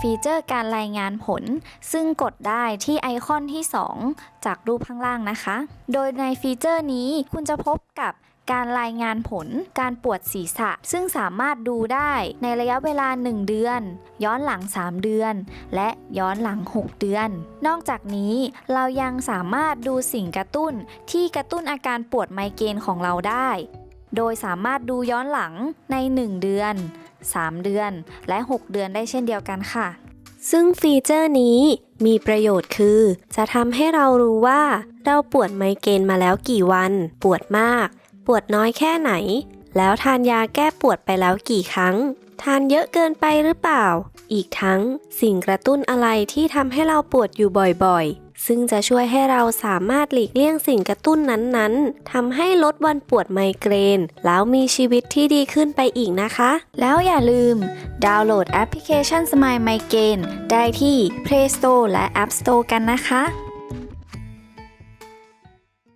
ฟีเจอร์การรายงานผล ซึ่งกดได้ที่ไอคอนที่ 2 จากรูปข้างล่างนะคะ โดยในฟีเจอร์นี้คุณจะพบกับการรายงานผลการปวดศีรษะ ซึ่งสามารถดูได้ในระยะเวลา 1 เดือน ย้อนหลัง 3 เดือน และย้อนหลัง 6 เดือน นอกจากนี้เรายังสามารถดูสิ่งกระตุ้นที่กระตุ้นอาการปวดไมเกรนของเราได้ โดยสามารถดูย้อนหลังใน 1 เดือน 3 เดือน และ 6 เดือนได้เช่นเดียวกันค่ะ ซึ่งฟีเจอร์นี้มีประโยชน์คือ จะทำให้เรารู้ว่า เราปวดไมเกรนมาแล้วกี่วัน ปวดมาก ปวดน้อยแค่ไหน แล้วทานยาแก้ปวดไปแล้วกี่ครั้ง ทานเยอะเกินไปหรือเปล่า อีกทั้งสิ่งกระตุ้นอะไรที่ทำให้เราปวดอยู่บ่อยๆ ซึ่งจะช่วยให้เราสามารถหลีกเลี่ยงสิ่งกระตุ้นนั้นๆทำให้ลดวันปวดไมเกรน แล้วมีชีวิตที่ดีขึ้นไปอีกนะคะ แล้วอย่าลืม ดาวน์โหลดแอปพลิเคชัน Smile Migraine ได้ที่ Play Store และ App Store กันนะคะ